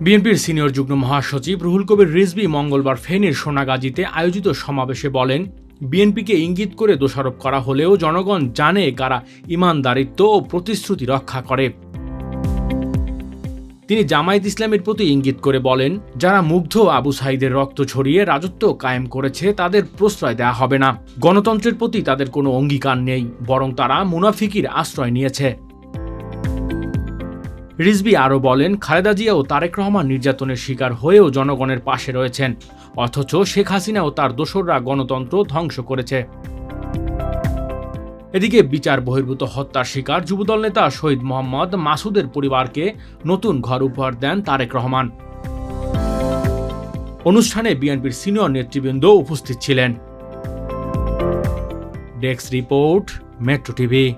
বিএনপির সিনিয়র যুগ্ম মহাসচিব রুহুল কবির রিজভী মঙ্গলবার ফেনীর সোনাগাজীতে আয়োজিত সমাবেশে বলেন, বিএনপিকে ইঙ্গিত করে দোষারোপ করা হলেও জনগণ জানে কারা ইমানদারিত্ব ও প্রতিশ্রুতি রক্ষা করে। তিনি জামায়াত ইসলামের প্রতি ইঙ্গিত করে বলেন, যারা মুগ্ধ আবু সাইদের রক্ত ছড়িয়ে রাজত্ব কায়েম করেছে, তাদের প্রশ্রয় দেয়া হবে না। গণতন্ত্রের প্রতি তাদের কোনো অঙ্গীকার নেই, বরং তারা মুনাফিকির আশ্রয় নিয়েছে। রিজবি আরও বলেন, খালেদা জিয়া ও তারেক রহমান নির্যাতনের শিকার হয়েও জনগণের পাশে রয়েছেন। অথচ শেখ হাসিনা ও তার দোসররা গণতন্ত্র ধ্বংস করেছে। এদিকে বিচার বহির্ভূত হত্যার শিকার যুবদল নেতা শহীদ মোহাম্মদ মাসুদের পরিবারকে নতুন ঘর উপহার দেন তারেক রহমান। অনুষ্ঠানে বিএনপির সিনিয়র নেতৃবৃন্দ উপস্থিত ছিলেন। Desk report, metro TV.